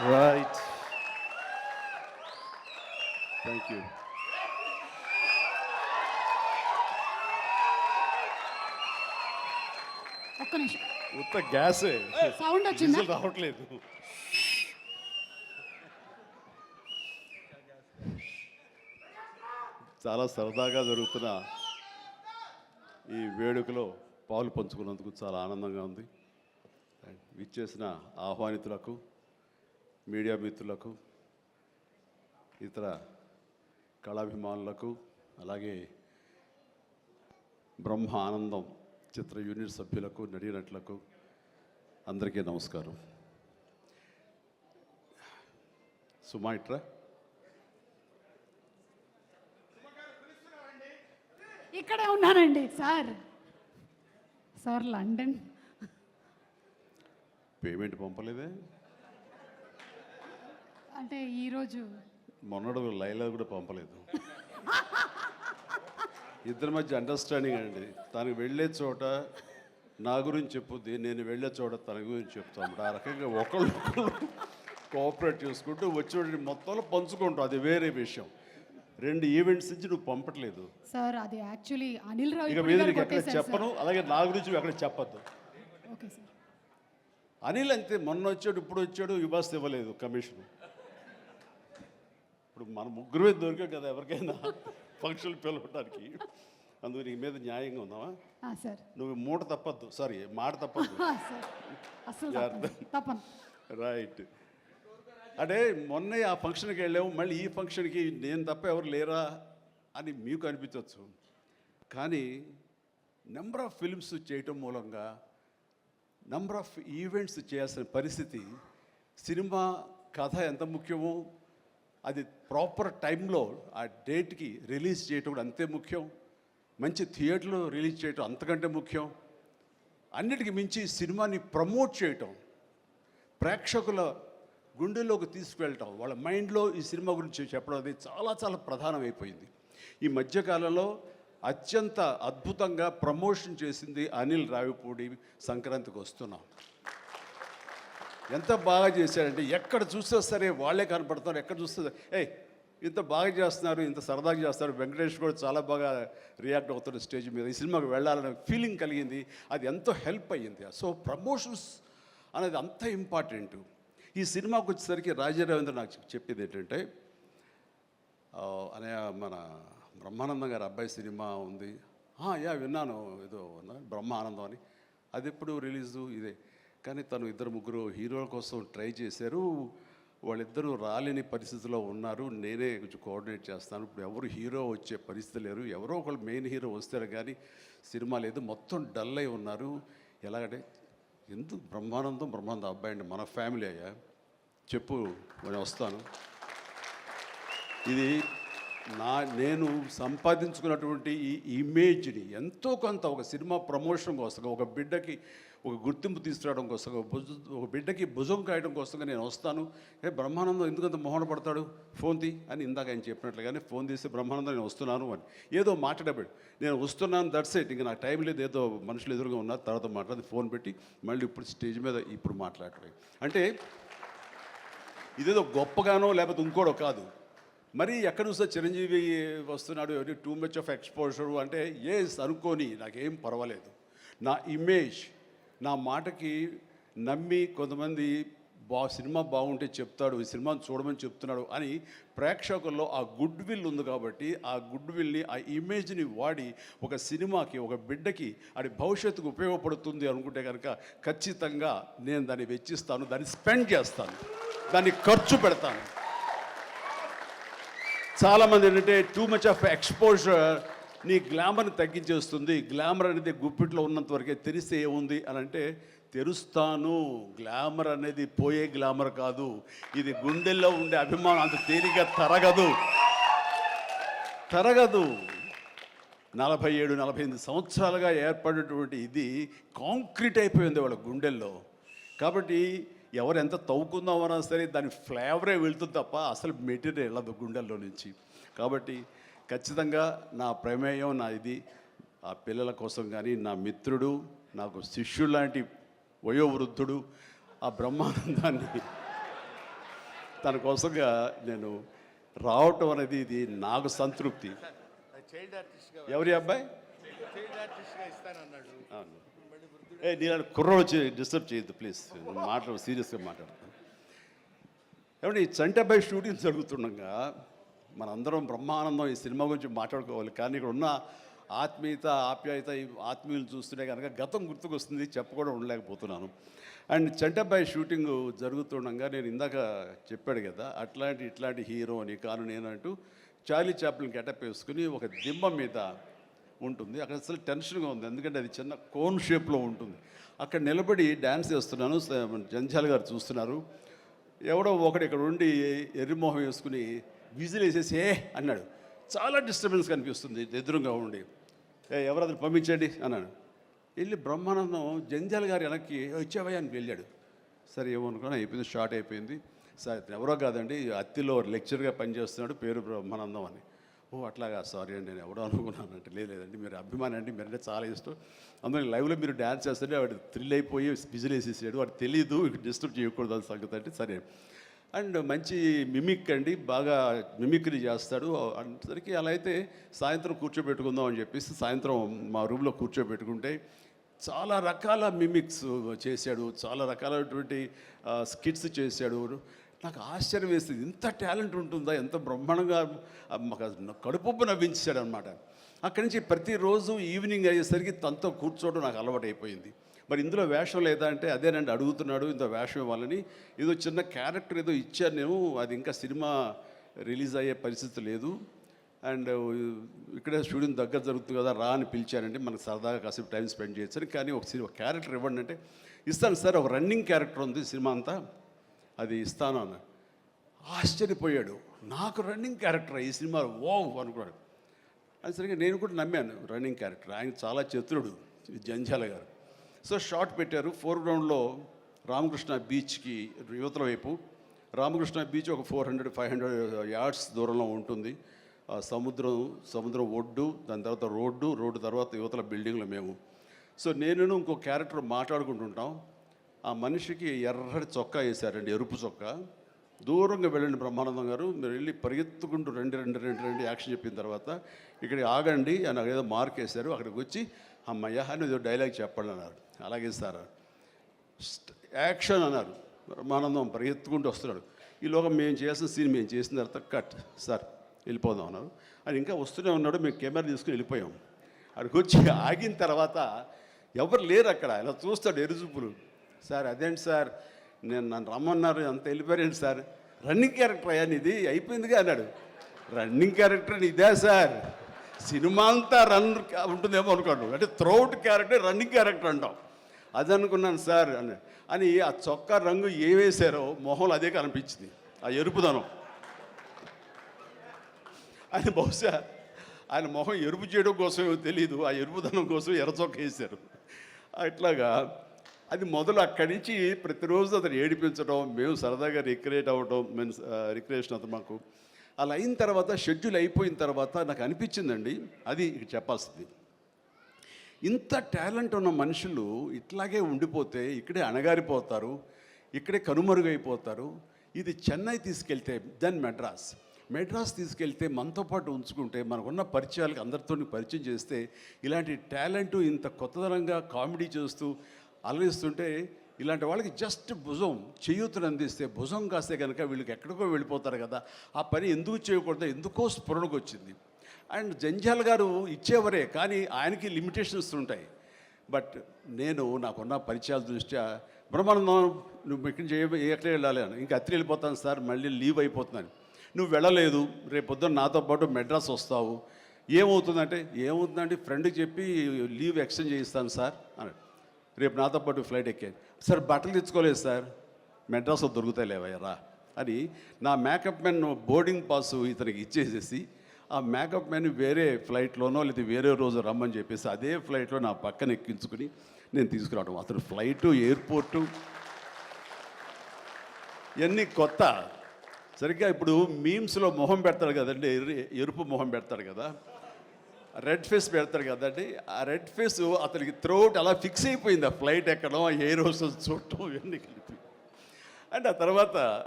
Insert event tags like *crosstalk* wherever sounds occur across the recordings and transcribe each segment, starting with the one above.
Right. Thank you. ఒక్క నిమిషం. ఉత్త గ్యాసే. సౌండ్ వచ్చిందా? రావట్లేదు. చాలా సరదాగా జరుగుతున్న ఈ వేడుకలో పాలు పంచుకున్నందుకు చాలా ఆనందంగా ఉంది. ఇచ్చేసిన ఆహ్వానితులకు మీడియా మిత్రులకు ఇతర కళాభిమానులకు అలాగే బ్రహ్మ ఆనందం చిత్ర యూనిట్ సభ్యులకు నటీనటులకు అందరికీ నమస్కారం. సుమా ఇట్రా? ఇక్కడే ఉన్నానండి సార్. Sir London. పేమెంట్ పంపలేదే? అంటే ఈరోజు మొన్నడు లైలా కూడా పంపలేదు. ఇద్దరి మధ్య అండర్స్టాండింగ్ అండి. తనకు వెళ్ళే చోట నా గురించి చెప్పుద్ది నేను వెళ్ళే చోట తన గురించి చెప్తాం ఆ రకంగా ఒకళ్ళు కోఆపరేట్ చేసుకుంటూ వచ్చేవాడిని మొత్తంలో పంచుకుంటాం. అది వేరే విషయం. రెండు ఈవెంట్స్ నుంచి నువ్వు పంపట్లేదు. సార్ అది యాక్చువల్లీ అనిల్ రావు ఇక మీద నీకు ఎక్కడ చెప్పను అలాగే నా గురించి ఎక్కడ చెప్పద్దు. Okay sir. అనిల్ అంతే మొన్న వచ్చాడు ఇప్పుడు వచ్చాడు ఇవ్వాల్సి ఇవ్వలేదు కమిషన్. ఇప్పుడు మన ముగ్గురమే దొరికాం కదా ఎవరికైనా ఫంక్షన్ పిలవడానికి అందుకు నీ మీద న్యాయంగా ఉందామా? సార్. నువ్వు మూట తప్పద్దు. సారీ మాట తప్పద్దు. తప్పను. రైట్. అంటే మొన్న ఆ ఫంక్షన్కి వెళ్ళాము. మళ్ళీ ఈ ఫంక్షన్కి నేను తప్ప ఎవరు లేరా అని మీకు అనిపించవచ్చు కానీ నెంబర్ ఆఫ్ ఫిల్మ్స్ చేయటం మూలంగా నంబర్ ఆఫ్ ఈవెంట్స్ చేయాల్సిన పరిస్థితి సినిమా కథ ఎంత ముఖ్యమో అది ప్రాపర్ టైంలో ఆ డేట్కి రిలీజ్ చేయటం కూడా అంతే ముఖ్యం. మంచి థియేటర్లో రిలీజ్ చేయటం అంతకంటే ముఖ్యం. అన్నిటికీ మించి సినిమాని ప్రమోట్ చేయటం ప్రేక్షకుల గుండెల్లోకి తీసుకువెళ్ళటం వాళ్ళ మైండ్లో ఈ సినిమా గురించి చెప్పడం అది చాలా చాలా ప్రధానమైపోయింది. ఈ మధ్యకాలంలో అత్యంత అద్భుతంగా ప్రమోషన్ చేసింది అనిల్ రావిపూడి సంక్రాంతికి వస్తున్నాం. ఎంత బాగా చేశారంటే ఎక్కడ చూస్తే సరే వాళ్ళే కనపడుతున్నారు ఎక్కడ చూస్తే ఏ ఇంత బాగా చేస్తున్నారు ఇంత సరదాగా చేస్తారు వెంకటేష్ కూడా చాలా బాగా రియాక్ట్ అవుతాడు స్టేజ్ మీద ఈ సినిమాకి వెళ్ళాలనే ఫీలింగ్ కలిగింది. అది ఎంతో హెల్ప్ అయ్యింది. సో ప్రమోషన్స్ అనేది అంత ఇంపార్టెంట్ ఈ సినిమాకి వచ్చేసరికి రాజారవీంద్ర నాకు చెప్పేది చెప్పింది ఏంటంటే అనే మన బ్రహ్మానందం గారి అబ్బాయి సినిమా ఉంది. యా విన్నాను. ఏదో బ్రహ్మానందం అని. అది ఎప్పుడు రిలీజు? ఇదే. కానీ తను ఇద్దరు ముగ్గురు హీరోల కోసం ట్రై చేశారు. వాళ్ళిద్దరూ రాలేని పరిస్థితిలో ఉన్నారు. నేనే కొంచెం కోఆర్డినేట్ చేస్తాను. ఇప్పుడు ఎవరు హీరో వచ్చే పరిస్థితి లేరు. ఎవరో ఒకళ్ళు మెయిన్ హీరో వస్తారు కానీ సినిమా లేదు. మొత్తం డల్ అయి ఉన్నారు. ఎలాగంటే ఎందుకు బ్రహ్మానందం బ్రహ్మానందం అబ్బాయి అండి. మన ఫ్యామిలీ అయ్యా. చెప్పు నేను వస్తాను. ఇది నా నేను సంపాదించుకున్నటువంటి ఈ ఇమేజ్ని ఎంతో కొంత ఒక సినిమా ప్రమోషన్ కోసం ఒక బిడ్డకి ఒక గుర్తింపు తీసుకురావడం కోసం ఒక భుజ ఒక బిడ్డకి భుజం కాయడం కోసం నేను వస్తాను. ఏ బ్రహ్మానందం ఎందుకంత మోహన పడతాడు? ఫోన్ తీ అని ఇందాక ఆయన చెప్పినట్లుగానే ఫోన్ తీసి బ్రహ్మానందం నేను వస్తున్నాను అని. ఏదో మాట్లాడబడి. నేను వస్తున్నాను దట్స్ ఇట్ ఇంకా నాకు టైం లేదు ఏదో మనుషులు ఎదురుగా ఉన్నారు తర్వాత మాట్లాడి ఫోన్ పెట్టి మళ్ళీ ఇప్పుడు స్టేజ్ మీద ఇప్పుడు మాట్లాడలేదు అంటే ఇదేదో గొప్పగానో లేకపోతే ఇంకోటో కాదు. మరి ఎక్కడ చూస్తే చిరంజీవి వస్తున్నాడు టూ మచ్ ఆఫ్ ఎక్స్పోజర్ అంటే ఎస్ అనుకోని నాకేం పర్వాలేదు. నా ఇమేజ్ నా మాటకి నమ్మి కొంతమంది బా సినిమా బాగుంటే చెప్తాడు ఈ సినిమాను చూడమని చెప్తున్నాడు అని ప్రేక్షకుల్లో ఆ గుడ్ విల్ ఉంది కాబట్టి ఆ గుడ్ విల్ని ఆ ఇమేజ్ని వాడి ఒక సినిమాకి ఒక బిడ్డకి అది భవిష్యత్తుకు ఉపయోగపడుతుంది అనుకుంటే కనుక ఖచ్చితంగా నేను దాన్ని వెచ్చిస్తాను దాన్ని స్పెండ్ చేస్తాను దాన్ని ఖర్చు పెడతాను. చాలామంది ఏంటంటే టూ మచ్ ఆఫ్ ఎక్స్పోజర్ నీ గ్లామర్ని తగ్గించేస్తుంది గ్లామర్ అనేది గుప్పిట్లో ఉన్నంత వరకే తెలిస్తే ఏముంది? అని అంటే తెరుస్తాను. గ్లామర్ అనేది పోయే గ్లామర్ కాదు. ఇది గుండెల్లో ఉండే అభిమానం. అంత తేలిగ్గా తరగదు. తరగదు. నలభై ఏడు నలభై ఎనిమిది సంవత్సరాలుగా ఏర్పడినటువంటి ఇది కాంక్రీట్ అయిపోయింది వాళ్ళ గుండెల్లో. కాబట్టి ఎవరు ఎంత తవ్వుకుందామన్నా సరే దాని ఫ్లేవరే వెళ్తుంది తప్ప అసలు మెటీరియల్ వెళ్ళదు గుండెల్లో నుంచి. కాబట్టి ఖచ్చితంగా నా ప్రమేయం నా ఇది ఆ పిల్లల కోసం కానీ నా మిత్రుడు నాకు శిష్యుడు లాంటి వయోవృద్ధుడు ఆ బ్రహ్మానందాన్ని తన కోసంగా నేను రావటం అనేది ఇది నాకు సంతృప్తి. ఎవరి అబ్బాయి? ఏ నేను కుర్రోడు డిస్టర్బ్ చేయొద్దు ప్లీజ్ మాట్లాడు సీరియస్గా మాట్లాడతాను. ఏమంటే ఈ చంటబ్బాయి షూటింగ్ జరుగుతుండగా మనందరం బ్రహ్మానందం ఈ సినిమా గురించి మాట్లాడుకోవాలి. కానీ ఇక్కడ ఉన్న ఆత్మీయత ఆప్యాయత ఈ ఆత్మీయులు చూస్తుంటే కనుక గతం గుర్తుకొస్తుంది చెప్పకుండా ఉండలేకపోతున్నాను. అండ్ చంటబ్బాయి షూటింగ్ జరుగుతుండగా నేను ఇందాక చెప్పాడు కదా అట్లాంటి ఇట్లాంటి హీరో అని కాను నేనంటూ చార్లీ చాప్లిన్ గెటప్ వేసుకుని ఒక దిమ్మ మీద ఉంటుంది. అక్కడ అసలు టెన్షన్గా ఉంది. ఎందుకంటే అది చిన్న కోన్ షేప్లో ఉంటుంది. అక్కడ నిలబడి డ్యాన్స్ చేస్తున్నాను. జంజాల్ గారు చూస్తున్నారు. ఎవడో ఒకడు ఇక్కడ ఉండి ఎర్రిమోహం వేసుకుని విజిల్ వేసేసి ఏ అన్నాడు. చాలా డిస్టర్బెన్స్ కనిపిస్తుంది ఎదురుగా ఉండి. ఏ ఎవరది పంపించండి? అన్నాడు. వెళ్ళి బ్రహ్మానందం జంజాల గారి వెనక్కి వచ్చావయ్యా అని వెళ్ళాడు. సరే ఏమనుకున్నా అయిపోయింది షార్ట్ అయిపోయింది. సరే ఎవరో కాదండి అత్తిలో లెక్చర్గా పనిచేస్తున్నాడు పేరు బ్రహ్మానందం అని. ఓ అట్లాగా సారీ అండి నేను ఎవడో అనుకున్నానంటే "లేదు, లేదండి మీరు అభిమాని అండి మీరంటే చాలా ఇష్టం. అందులో లైవ్లో మీరు డ్యాన్స్ చేస్తుంటే వాడు థ్రిల్ అయిపోయి విజిల్ వేసేసాడు వాడు తెలియదు డిస్టర్బ్ చేయకూడదు సంగతి అంటే సరే అండ్ మంచి మిమిక్ అండి బాగా మిమిక్రీ చేస్తాడు. అందరికీ అలా అయితే సాయంత్రం కూర్చోబెట్టుకుందాం అని చెప్పేసి సాయంత్రం మా రూమ్లో కూర్చోబెట్టుకుంటే చాలా రకాల మిమిక్స్ చేశాడు. చాలా రకాలైనటువంటి స్కిట్స్ చేశాడు. నాకు ఆశ్చర్యం వేస్తుంది ఇంత టాలెంట్ ఉంటుందా? ఎంత బ్రహ్మాండంగా మాకు కడుపుబ్బు నవ్వించాడు అనమాట అక్కడి నుంచి ప్రతిరోజు ఈవినింగ్ అయ్యేసరికి తనతో కూర్చోవడం నాకు అలవాటు అయిపోయింది మరి ఇందులో వేషం లేదా అంటే అదేనండి అడుగుతున్నాడు ఇంత వేషం ఇవ్వాలని. ఏదో చిన్న క్యారెక్టర్ ఏదో ఇచ్చాను నేను అది ఇంకా సినిమా రిలీజ్ అయ్యే పరిస్థితి లేదు. అండ్ ఇక్కడే స్టూడియో దగ్గర జరుగుతుంది కదా రా అని పిలిచానంటే మనకు సరదాగా కాసేపు టైం స్పెండ్ చేయొచ్చని. కానీ ఒక సినిమా క్యారెక్టర్ ఇవ్వండి అంటే ఇస్తాను సార్ ఒక రన్నింగ్ క్యారెక్టర్ ఉంది సినిమా అంతా అది ఇస్తాను అన్న. ఆశ్చర్యపోయాడు. నాకు రన్నింగ్ క్యారెక్టర్ ఈ సినిమా ఓ అనుకున్నాడు. అది సరిగ్గా నేను కూడా నమ్మాను రన్నింగ్ క్యారెక్టర్. ఆయన చాలా చతురుడు జంజాల గారు. సో షార్ట్ పెట్టారు. ఫోర్గ్రౌండ్లో రామకృష్ణ బీచ్కి యువతల వైపు. రామకృష్ణ బీచ్ ఒక four hundred five hundred yards దూరంలో ఉంటుంది. ఆ సముద్రం సముద్రం ఒడ్డు దాని తర్వాత రోడ్డు రోడ్డు తర్వాత యువతల బిల్డింగ్లో మేము. సో నేను ఇంకో క్యారెక్టర్ మాట్లాడుకుంటుంటాం. ఆ మనిషికి ఎర్రటి చొక్కా వేశారండి ఎరుపు చొక్కా. దూరంగా వెళ్ళండి బ్రహ్మానందం గారు. మీరు వెళ్ళి పరిగెత్తుకుంటూ రెండు రెండు రెండు రెండు యాక్షన్ చెప్పిన తర్వాత ఇక్కడ ఆగండి అని ఏదో మార్క్ వేశారు. అక్కడికి వచ్చి అమ్మయ్య అని ఏదో డైలాగ్ చెప్పండి అన్నారు. అలాగే సార్ యాక్షన్ అన్నారు. బ్రహ్మానందం పరిగెత్తుకుంటూ వస్తున్నాడు. ఈలోగా మేము చేసిన సీన్ మేము చేసిన తర్వాత కట్ సార్ వెళ్ళిపోదాం అన్నారు. అని ఇంకా వస్తూనే ఉన్నాడు. మేము కెమెరా తీసుకుని వెళ్ళిపోయాం. అక్కడికి వచ్చి ఆగిన తర్వాత ఎవరు లేరు అక్కడ. ఇలా చూస్తాడు ఎరుజుపులు సార్ అదేంటి సార్? నేను నన్ను రమ్మన్నారు. అంత వెళ్ళిపోయారండి సార్? రన్నింగ్ క్యారెక్టర్ అయ్యా ఇది అయిపోయిందిగా అన్నాడు. రన్నింగ్ క్యారెక్టర్ ఇదే సార్? సినిమా అంతా రన్ ఉంటుందేమో అనుకోండి. అంటే త్రోట్ క్యారెక్టర్ రన్నింగ్ క్యారెక్టర్ అంటాం. అది అనుకున్నాను సార్ అని. అని ఆ చొక్కా రంగు ఏమేశారో మొహంలో అదే కనిపించింది. ఆ ఎరుపుదనం. అని బహుశా ఆయన మొహం ఎరుపు చేయడం కోసమో తెలియదు ఆ ఎరుపుదనం కోసం ఎర్ర చొక్క వేశారు. అట్లాగా అది మొదలు అక్కడి నుంచి ప్రతిరోజు అతను ఏడిపించడం మేము సరదాగా రిక్రియేట్ అవ్వడం మేము రిక్రియేషన్ అతను మాకు అలా అయిన తర్వాత షెడ్యూల్ అయిపోయిన తర్వాత నాకు అనిపించిందండి. అది చెప్పాల్సింది. ఇంత టాలెంట్ ఉన్న మనుషులు ఇట్లాగే ఉండిపోతే ఇక్కడే అణగారిపోతారు ఇక్కడే కనుమరుగైపోతారు. ఇది చెన్నై తీసుకెళ్తే దెన్ మెడ్రాస్ మెడ్రాస్ తీసుకెళ్తే మనతో పాటు ఉంచుకుంటే మనకున్న పరిచయాలకు అందరితో పరిచయం చేస్తే ఇలాంటి టాలెంట్ ఇంత కొత్తదనంగా కామెడీ చేస్తూ అలరిస్తుంటే ఇలాంటి వాళ్ళకి జస్ట్ భుజం చేయూతను అందిస్తే భుజం కాస్తే కనుక వీళ్ళకి ఎక్కడికో వెళ్ళిపోతారు కదా. ఆ పని ఎందుకు చేయకూడదు ఎందుకో స్ఫురణకు వచ్చింది. అండ్ జంజాల్ గారు ఇచ్చేవరే కానీ ఆయనకి లిమిటేషన్స్ ఉంటాయి. బట్ నేను నాకున్న పరిచయాల దృష్ట్యా బ్రహ్మానందం నువ్వు ఎక్కడి చేయ ఎక్కడ వెళ్ళాలి? అని. ఇంకా అత్రి వెళ్ళిపోతాను సార్ మళ్ళీ లీవ్ అయిపోతున్నాను. నువ్వు వెళ్ళలేదు రేపు పొద్దున్న నాతో పాటు మెడ్రాస్ వస్తావు. ఏమవుతుందంటే ఏమవుతుందంటే ఫ్రెండ్కి చెప్పి లీవ్ ఎక్స్టెండ్ చేయిస్తాను సార్. అన్నాడు. రేపు నాతో పాటు ఫ్లైట్ ఎక్కాను సార్ బట్టలు తెచ్చుకోలేదు సార్. మెడ్రాస్లో దొరుకుతాయి లేవయ్యరా అని నా మేకప్ మెన్ బోర్డింగ్ పాస్ ఇతనికి ఇచ్చేసేసి ఆ మేకప్ మెన్ వేరే ఫ్లైట్లోనో లేదా వేరే రోజు రమ్మని చెప్పేసి అదే ఫ్లైట్లో నా పక్కన ఎక్కించుకుని నేను తీసుకురావడం అతను ఫ్లైటు ఎయిర్పోర్టు ఇవన్నీ కొత్త. సరిగ్గా ఇప్పుడు మీమ్స్లో మొహం పెడతాడు కదండి ఎరుపు మొహం పెడతాడు కదా. రెడ్ ఫేస్ పెడతాడు కదండి. ఆ రెడ్ ఫేస్ అతనికి త్రోట్ అలా ఫిక్స్ అయిపోయింది. ఆ ఫ్లైట్ ఎక్కడం ఆ ఎయిర్ చూడటం ఇవన్నీ కలిపి. అండ్ ఆ తర్వాత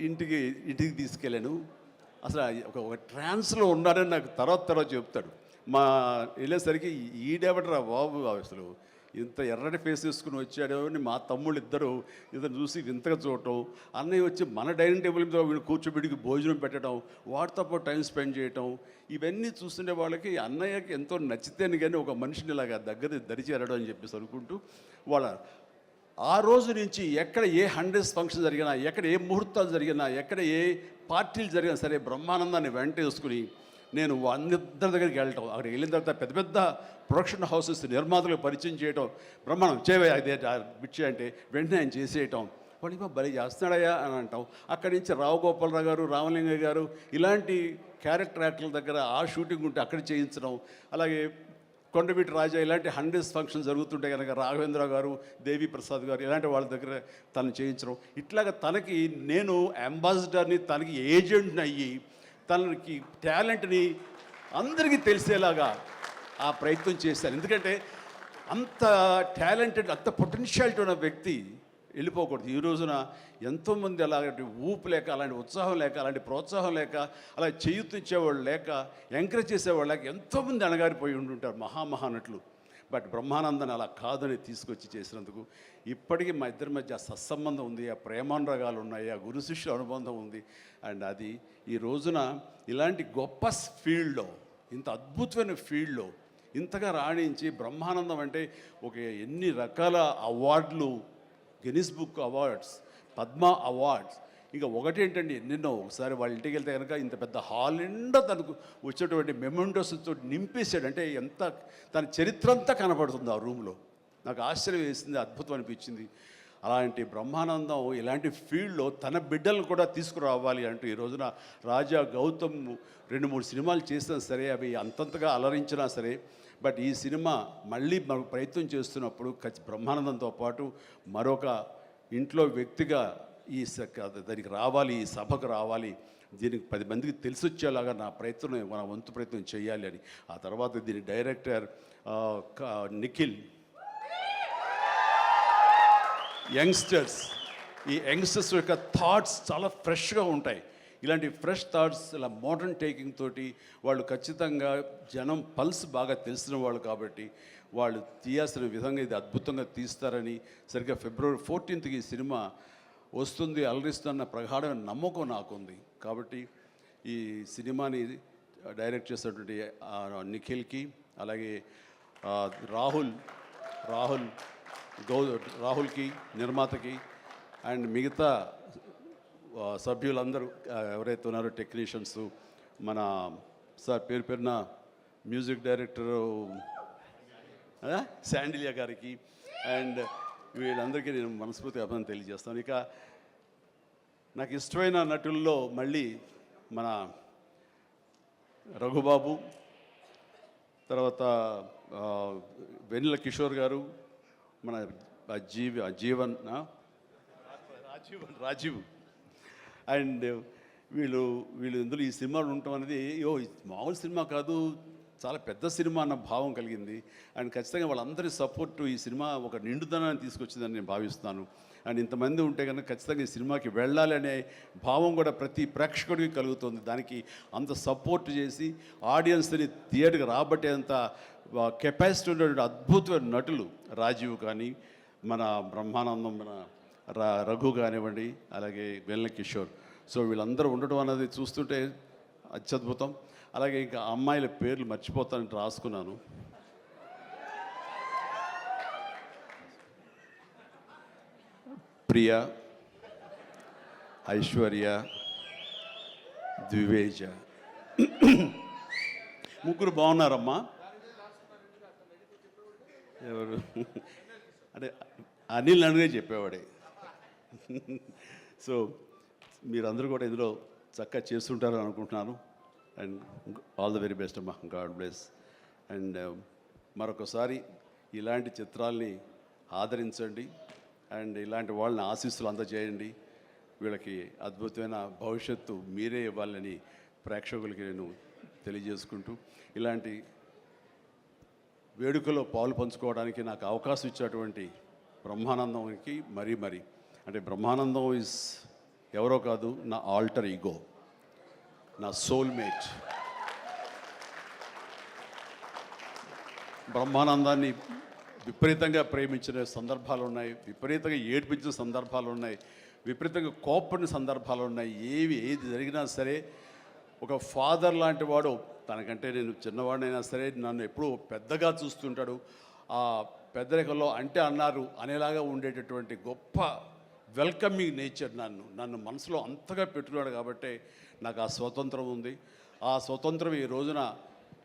ఇంటికి ఇంటికి తీసుకెళ్ళాను. అసలు ఒక ఒక ట్రాన్స్లో ఉన్నాడని నాకు తర్వాత తర్వాత చెప్తాడు. మా వెళ్ళేసరికి ఈడెవడరా బాబు అసలు ఇంత ఎర్రటి ఫేస్ తీసుకుని వచ్చాడో అని మా తమ్ముళ్ళు ఇద్దరు ఇతను చూసి వింతగా చూడటం అన్నయ్య వచ్చి మన డైనింగ్ టేబుల్ మీద వీడు కూర్చోబెడికి భోజనం పెట్టడం వాటితో పాటు టైం స్పెండ్ చేయటం ఇవన్నీ చూస్తుండే వాళ్ళకి అన్నయ్యకి ఎంతో నచ్చితేనే కానీ ఒక మనిషిని ఇలాగా దగ్గర దరిచేరడం అని చెప్పేసి అనుకుంటూ వాళ్ళ ఆ రోజు నుంచి ఎక్కడ ఏ హండ్రెడ్స్ ఫంక్షన్ జరిగినా ఎక్కడ ఏ ముహూర్తాలు జరిగినా ఎక్కడ ఏ పార్టీలు జరిగినా సరే బ్రహ్మానందాన్ని వెంట వేసుకుని నేను అందరి దగ్గరికి వెళ్ళటం అక్కడ వెళ్ళిన తర్వాత పెద్ద పెద్ద ప్రొడక్షన్ హౌసెస్ నిర్మాతలకు పరిచయం చేయటం బ్రహ్మాండం. చేయ అదే అంటే వెంటనే ఆయన చేసేయటం. వాళ్ళు ఇవ్వ భలే చేస్తున్నాడయ్యా అని అంటాం. అక్కడి నుంచి రావు గోపాలరావు గారు రామలింగ గారు ఇలాంటి క్యారెక్టర్ యాక్టర్ల దగ్గర ఆ షూటింగ్ ఉంటే అక్కడ చేయించడం అలాగే కొండవీటి రాజా ఇలాంటి హండ్రెడ్స్ ఫంక్షన్ జరుగుతుంటే కనుక రాఘవేంద్ర గారు దేవి ప్రసాద్ గారు ఇలాంటి వాళ్ళ దగ్గర తను చేయించడం. ఇట్లాగ తనకి నేను అంబాసిడర్ని తనకి ఏజెంట్ని అయ్యి తనకి టాలెంట్ని అందరికీ తెలిసేలాగా ఆ ప్రయత్నం చేశారు. ఎందుకంటే అంత టాలెంటెడ్ అంత పొటెన్షియాలిటీ ఉన్న వ్యక్తి వెళ్ళిపోకూడదు. ఈ రోజున ఎంతోమంది అలాంటి ఊపు లేక అలాంటి ఉత్సాహం లేక అలాంటి ప్రోత్సాహం లేక అలా చేయూతిచ్చేవాళ్ళు లేక ఎంకరేజ్ చేసేవాళ్ళు లేక ఎంతోమంది అణగారిపోయి ఉంటుంటారు మహామహానటులు. బట్ బ్రహ్మానందన్ అలా కాదని తీసుకొచ్చి చేసినందుకు ఇప్పటికీ మా ఇద్దరి మధ్య సత్సంబంధం ఉంది ఆ ప్రేమానురాగాలు ఉన్నాయి ఆ గురు శిష్యుల అనుబంధం ఉంది. అండ్ అది ఈ రోజున ఇలాంటి గొప్ప ఫీల్డ్లో ఇంత అద్భుతమైన ఫీల్డ్లో ఇంతగా రాణించి బ్రహ్మానందం అంటే ఒక ఎన్ని రకాల అవార్డులు Guinness book awards Padma awards ఇంకా ఒకటి ఏంటండి ఎన్నెన్నో ఒకసారి వాళ్ళ ఇంటికి వెళ్తే కనుక ఇంత పెద్ద హాల్ నిండా తనకు వచ్చేటువంటి మెమెంటోస్తో నింపేశాడు. అంటే ఎంత తన చరిత్ర అంతా కనబడుతుంది ఆ రూమ్లో. నాకు ఆశ్చర్యం వేసింది అద్భుతం అనిపించింది. అలాంటి బ్రహ్మానందం ఇలాంటి ఫీల్డ్లో తన బిడ్డలను కూడా తీసుకురావాలి అంటూ ఈ రోజున రాజా గౌతమ్ రెండు మూడు సినిమాలు చేసినా సరే అవి అంతంతగా అలరించినా సరే బట్ ఈ సినిమా మళ్ళీ మనకు ప్రయత్నం చేస్తున్నప్పుడు ఖచ్చి బ్రహ్మానందంతో పాటు మరొక ఇంట్లో వ్యక్తిగా ఈ స- దానికి రావాలి ఈ సభకు రావాలి. దీనికి పది మందికి తెలిసి వచ్చేలాగా నా ప్రయత్నం మన వంతు ప్రయత్నం చేయాలి అని. ఆ తర్వాత దీని డైరెక్టర్ నిఖిల్. యంగ్స్టర్స్. ఈ యంగ్స్టర్స్ యొక్క థాట్స్ చాలా ఫ్రెష్గా ఉంటాయి. ఇలాంటి ఫ్రెష్ థాట్స్ ఇలా మోడర్న్ టేకింగ్ తోటి వాళ్ళు ఖచ్చితంగా జనం పల్స్ బాగా తెలిసిన వాళ్ళు కాబట్టి వాళ్ళు తీయాల్సిన విధంగా ఇది అద్భుతంగా తీస్తారని సరిగ్గా ఫిబ్రవరి ఫోర్టీన్త్కి ఈ సినిమా వస్తుంది అలరిస్తున్న ప్రగాఢమైన నమ్మకం నాకుంది. కాబట్టి ఈ సినిమాని డైరెక్ట్ చేసినటువంటి నిఖిల్కి అలాగే రాహుల్ రాహుల్ గౌ రాహుల్కి నిర్మాతకి అండ్ మిగతా సభ్యులందరూ ఎవరైతే ఉన్నారో టెక్నీషియన్స్ మన సార్ పేరు పేరున మ్యూజిక్ డైరెక్టరు శాండిలియా గారికి అండ్ వీళ్ళందరికీ నేను మనస్ఫూర్తిగా అభినందన తెలియజేస్తాను. ఇక నాకు ఇష్టమైన నటుల్లో మళ్ళీ మన రఘుబాబు తర్వాత వెన్నెల కిషోర్ గారు మన జీవి జీవన్ ఆ? రాజీవన్ రాజీవ్. అండ్ వీళ్ళు వీళ్ళు ఇందులో ఈ సినిమాలు ఉండటం అనేది ఓ మామూలు సినిమా కాదు చాలా పెద్ద సినిమా అన్న భావం కలిగింది. అండ్ ఖచ్చితంగా వాళ్ళందరి సపోర్ట్ ఈ సినిమా ఒక నిండుదనాన్ని తీసుకొచ్చిందని నేను భావిస్తున్నాను. అండ్ ఇంతమంది ఉంటే కనుక ఖచ్చితంగా ఈ సినిమాకి వెళ్ళాలి అనే భావం కూడా ప్రతి ప్రేక్షకుడికి కలుగుతుంది. దానికి అంత సపోర్ట్ చేసి ఆడియన్స్ని థియేటర్కి రాబట్టేంత కెపాసిటీ ఉన్నటువంటి అద్భుతమైన నటులు రాజీవ్ కానీ మన బ్రహ్మానందం మన రఘు కానివ్వండి అలాగే వెల్ల కిషోర్ సో వీళ్ళందరూ ఉండడం అనేది చూస్తుంటే అత్యద్భుతం. అలాగే ఇంకా అమ్మాయిల పేర్లు మర్చిపోతానని రాసుకున్నాను. ప్రియ ఐశ్వర్య ద్వివేజ. ముగ్గురు బాగున్నారమ్మా? ఎవరు? అంటే అనిల్ అనుగే చెప్పేవాడే. సో మీరందరూ కూడా ఇందులో చక్కగా చేస్తుంటారు అనుకుంటున్నాను. And all the very best అమ్మా గాడ్ బ్లెస్ అండ్ మరొకసారి ఇలాంటి చిత్రాల్ని ఆదరించండి. అండ్ ఇలాంటి వాళ్ళని ఆశీస్సులు అందజేయండి. వీళ్ళకి అద్భుతమైన భవిష్యత్తు మీరే ఇవ్వాలని ప్రేక్షకులకి నేను తెలియజేసుకుంటూ ఇలాంటి వేడుకలో పాలు పంచుకోవడానికి నాకు అవకాశం ఇచ్చేటువంటి బ్రహ్మానందంకి మరీ మరీ. అంటే బ్రహ్మానందం ఇస్ ఎవరో కాదు నా ఆల్టర్ ఈగో నా సోల్మేట్ బ్రహ్మానందాన్ని విపరీతంగా ప్రేమించిన సందర్భాలు ఉన్నాయి. విపరీతంగా ఏడ్పించిన సందర్భాలు ఉన్నాయి. విపరీతంగా కోపడిన సందర్భాలు ఉన్నాయి. ఏవి ఏది జరిగినా సరే ఒక ఫాదర్ లాంటి వాడు తనకంటే నేను చిన్నవాడినైనా సరే నన్ను ఎప్పుడూ పెద్దగా చూస్తుంటాడు. ఆ పెద్దరికంలో అంటే అన్నారు అనేలాగా ఉండేటటువంటి గొప్ప వెల్కమింగ్ నేచర్ నన్ను నన్ను మనసులో అంతగా పెట్టుకున్నాడు కాబట్టి నాకు ఆ స్వతంత్రం ఉంది. ఆ స్వతంత్రం ఈ రోజున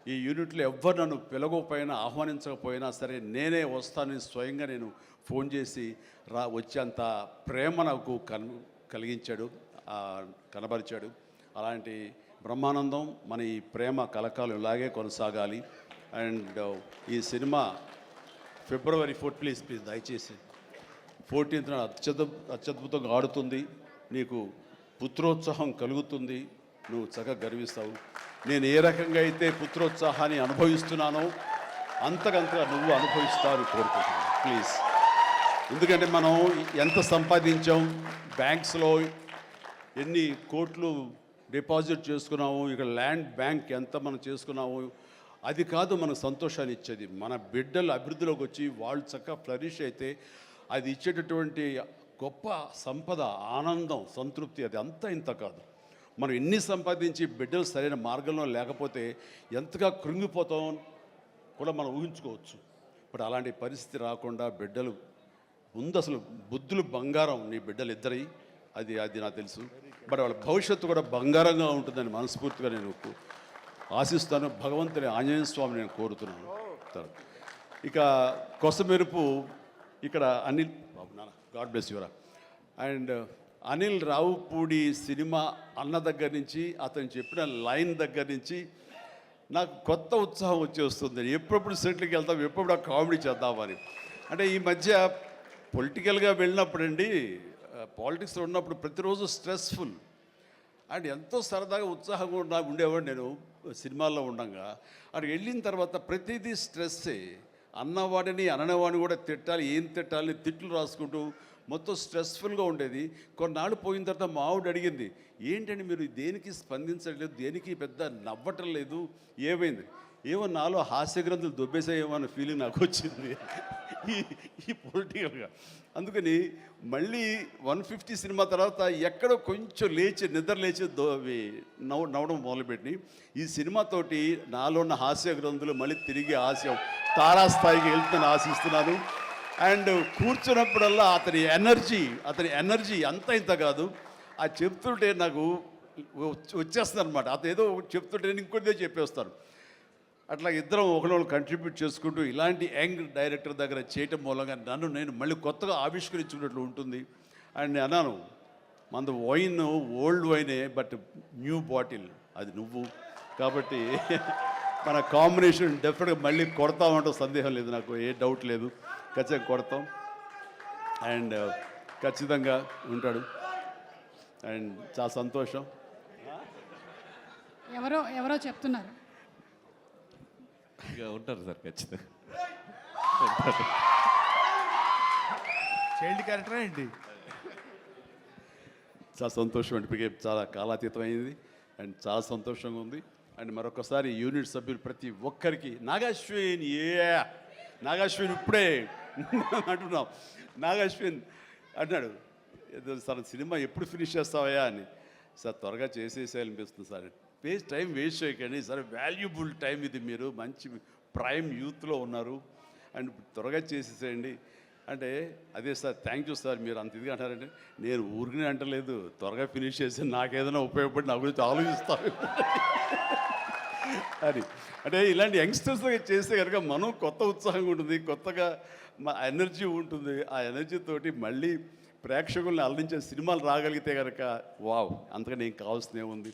ఈ యూనిట్లో ఎవ్వరు నన్ను పిలవకపోయినా ఆహ్వానించకపోయినా సరే నేనే వస్తానని స్వయంగా నేను ఫోన్ చేసి రా వచ్చేంత ప్రేమ నాకు కన్ కలిగించాడు కనబరిచాడు. అలాంటి బ్రహ్మానందం మన ఈ ప్రేమ కలకాలు ఇలాగే కొనసాగాలి. అండ్ ఈ cinema February fourth please please దయచేసి. ఫోర్టీన్త్ అత్యద్భు అత్యద్భుతంగా ఆడుతుంది. నీకు పుత్రోత్సాహం కలుగుతుంది. నువ్వు చక్కగా గర్విస్తావు. నేను ఏ రకంగా అయితే పుత్రోత్సాహాన్ని అనుభవిస్తున్నానో అంతకంతగా నువ్వు అనుభవిస్తావు కోరుకుంటున్నాను. ప్లీజ్ ఎందుకంటే మనం ఎంత సంపాదించాం బ్యాంక్స్లో ఎన్ని కోట్లు డిపాజిట్ చేసుకున్నాము ఇక్కడ ల్యాండ్ బ్యాంక్ ఎంత మనం చేసుకున్నాము అది కాదు మనకు సంతోషాన్ని ఇచ్చేది. మన బిడ్డలు అభివృద్ధిలోకి వచ్చి వాళ్ళు చక్కగా ఫ్లరిష్ అయితే అది ఇచ్చేటటువంటి గొప్ప సంపద ఆనందం సంతృప్తి అది అంతా ఇంత కాదు. మనం ఎన్ని సంపాదించి బిడ్డలు సరైన మార్గంలో లేకపోతే ఎంతగా కృంగిపోతాం కూడా మనం ఊహించుకోవచ్చు. ఇప్పుడు అలాంటి పరిస్థితి రాకుండా బిడ్డలు ముందు అసలు బుద్ధులు బంగారం నీ బిడ్డలు ఇద్దరి అది అది నాకు తెలుసు. బట్ వాళ్ళ భవిష్యత్తు కూడా బంగారంగా ఉంటుందని మనస్ఫూర్తిగా నేను ఆశిస్తాను. భగవంతుని ఆంజనేయ స్వామిని నేను కోరుతున్నాను. ఇక కొసమెరుపు ఇక్కడ అనిల్ నాన్న గాడ్ బ్లెస్ యువరా అండ్ అనిల్ రావుపూడి సినిమా అన్న దగ్గర నుంచి అతను చెప్పిన లైన్ దగ్గర నుంచి నాకు కొత్త ఉత్సాహం వచ్చేస్తుంది. ఎప్పుడప్పుడు సెట్లకి వెళ్తాం ఎప్పుడు ఆ కామెడీ చేద్దామని అంటే ఈ మధ్య పొలిటికల్గా వెళ్ళినప్పుడండి పాలిటిక్స్లో ఉన్నప్పుడు ప్రతిరోజు స్ట్రెస్ఫుల్ అండ్ ఎంతో సరదాగా ఉత్సాహంగా ఉండా ఉండేవాడు నేను సినిమాల్లో ఉండగా. అక్కడ వెళ్ళిన తర్వాత ప్రతిదీ స్ట్రెస్సే అన్నవాడిని అననవాడిని కూడా తిట్టాలి ఏం తిట్టాలి తిట్లు రాసుకుంటూ మొత్తం స్ట్రెస్ఫుల్గా ఉండేది. కొన్నాళ్ళు పోయిన తర్వాత మా ఆవిడ అడిగింది ఏంటండి మీరు దేనికి స్పందించట్లేదు? దేనికి పెద్ద నవ్వటం లేదు? ఏమైంది? ఏమో నాలో హాస్య గ్రంథులు దొబ్బేసాయేమో అన్న ఫీలింగ్ నాకు వచ్చింది. ఈ ఈ పొలిటికల్గా. అందుకని మళ్ళీ వన్ ఫిఫ్టీ సినిమా తర్వాత ఎక్కడో కొంచెం లేచి నిద్ర లేచి దో అవి నవ్వడం మొదలుపెట్టి ఈ సినిమాతోటి నాలో ఉన్న హాస్య గ్రంథులు మళ్ళీ తిరిగి హాస్యం తారాస్థాయికి వెళ్తుందని ఆశిస్తున్నాను. అండ్ కూర్చున్నప్పుడల్లా అతని ఎనర్జీ అతని ఎనర్జీ అంత ఇంత కాదు. ఆ చెప్తుంటే నాకు వచ్చేస్తుంది అనమాట అతను ఏదో చెప్తుంటే నేను ఇంకోటిదే చెప్పేస్తాను. అట్లా ఇద్దరం ఒకళ్ళు కంట్రిబ్యూట్ చేసుకుంటూ ఇలాంటి యంగ్ డైరెక్టర్ దగ్గర చేయటం మూలంగా నన్ను నేను మళ్ళీ కొత్తగా ఆవిష్కరించుకున్నట్లు ఉంటుంది. అండ్ నేను అన్నాను మంద వైన్ ఓల్డ్ వైనే బట్ న్యూ బాటిల్ అది నువ్వు. కాబట్టి మన కాంబినేషన్ డెఫినెట్గా మళ్ళీ కొడతామంటే సందేహం లేదు నాకు ఏ డౌట్ లేదు. ఖచ్చితంగా కొడతాం. అండ్ uh, ఖచ్చితంగా ఉంటాడు. అండ్ చాలా సంతోషం. ఎవరో ఎవరో చెప్తున్నారు. ఇక ఉంటారు సార్ ఖచ్చితంగా. చైల్డ్ క్యారెక్టరా ఏంటి? చాలా సంతోషం అండి. ఇప్పటికే చాలా కాలాతీతమైంది అండ్ చాలా సంతోషంగా ఉంది. అండ్ మరొకసారి యూనిట్ సభ్యులు ప్రతి ఒక్కరికి నాగాశ్విన్ ఏ నాగాశ్విన్ ఇప్పుడే *laughs* అంటున్నాం. నాగాశ్విన్ అన్నాడు ఏదో సార్ సినిమా ఎప్పుడు ఫినిష్ చేస్తావయ్యా? అని. సార్ త్వరగా చేసేసేయాలనిపిస్తుంది సార్. వేస్ట్ టైం వేస్ట్ చేయకండి. సరే వాల్యుబుల్ టైం ఇది మీరు. మంచి ప్రైమ్ యూత్లో ఉన్నారు. అండ్ త్వరగా చేసేసేయండి. అంటే అదే సార్ థ్యాంక్ యూ సార్ మీరు అంత ఇదిగా అంటారంటే నేను ఊరికనే అంటలేదు. త్వరగా ఫినిష్ చేసి నాకేదైనా ఉపయోగపడి నా గురించి ఆలోచిస్తాను. *laughs* అని అంటే ఇలాంటి యంగ్స్టర్స్ చేస్తే కనుక మనం కొత్త ఉత్సాహంగా ఉంటుంది కొత్తగా మా ఎనర్జీ ఉంటుంది. ఆ ఎనర్జీ తోటి మళ్ళీ ప్రేక్షకుల్ని అల్లించే సినిమాలు రాగలిగితే కనుక వావ్ అంతగా నేను కావాల్సిన ఉంది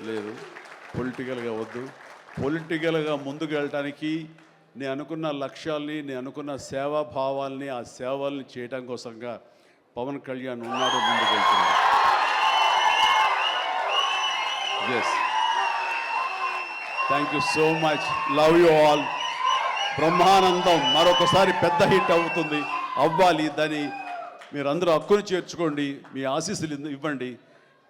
లేదు. పొలిటికల్గా వద్దు. పొలిటికల్గా ముందుకు వెళ్ళటానికి నేను అనుకున్న లక్ష్యాల్ని నేను అనుకున్న సేవా భావాల్ని ఆ సేవల్ని చేయడం కోసంగా పవన్ కళ్యాణ్ ఉన్నాడు ముందుకు వెళ్తున్నాడు. Yes thank you so much love you all Brahmanandam మరొకసారి పెద్ద హిట్ అవుతుంది. అవ్వాలి దాన్ని మీరందరూ హక్కును చేర్చుకోండి. మీ ఆశీస్సులు ఇవ్వండి.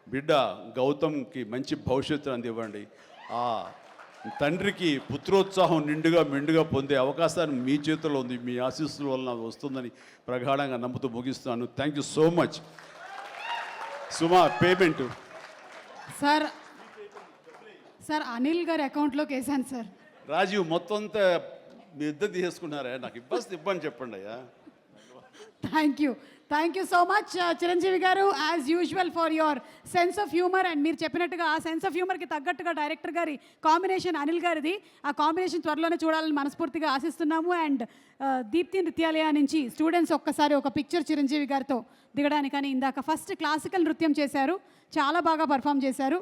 బిడ్డ గౌతమ్కి మంచి భవిష్యత్తు అందివ్వండి. ఆ తండ్రికి పుత్రోత్సాహం నిండుగా మెండుగా పొందే అవకాశాన్ని మీ చేతిలో ఉంది మీ ఆశీస్సుల వలన వస్తుందని ప్రగాఢంగా నమ్ముతూ ముగిస్తున్నాను. Thank you so much Suma payment sir sir Anil గారి అకౌంట్లోకి వేసాను సార్. రాజీవ్ మొత్తం అంతా మీ ఇద్దరు తీసుకున్నారా నాకు ఇబ్బంది ఇబ్బంది చెప్పండి అయ్యా. Thank you thank you so much Chiranjeevi గారు. As usual for your sense of humour and మీరు చెప్పినట్టుగా ఆ సెన్స్ ఆఫ్ హ్యూమర్కి తగ్గట్టుగా డైరెక్టర్ గారి కాంబినేషన్ అనిల్ గారిది. ఆ కాంబినేషన్ త్వరలోనే చూడాలని మనస్ఫూర్తిగా ఆశిస్తున్నాము. అండ్ దీప్తి uh, నృత్యాలయ నుంచి స్టూడెంట్స్ ఒక్కసారి ఒక పిక్చర్ చిరంజీవి గారితో దిగడానికని ఇందాక ఫస్ట్ క్లాసికల్ నృత్యం చేశారు. చాలా బాగా పర్ఫామ్ చేశారు.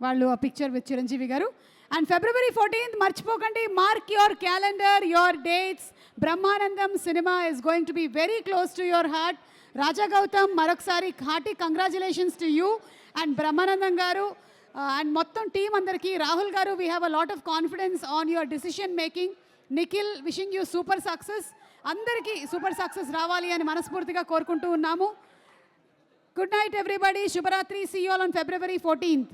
వాళ్ళు ఆ పిక్చర్ విత్ చిరంజీవి గారు. అండ్ ఫిబ్రవరి ఫోర్టీన్త్ మర్చిపోకండి. Mark your calendar your dates Brahmanandam cinema is going to be very close to your heart Raja Gautham మరొకసారి hearty congratulations to you and Brahmanandam గారు. అండ్ మొత్తం team అందరికీ రాహుల్ గారు we have a lot of confidence on your decision making Nikhil wishing you super success అందరికీ super success రావాలి అని మనస్ఫూర్తిగా కోరుకుంటూ ఉన్నాము. Good night everybody శుభరాత్రి see you all on February fourteenth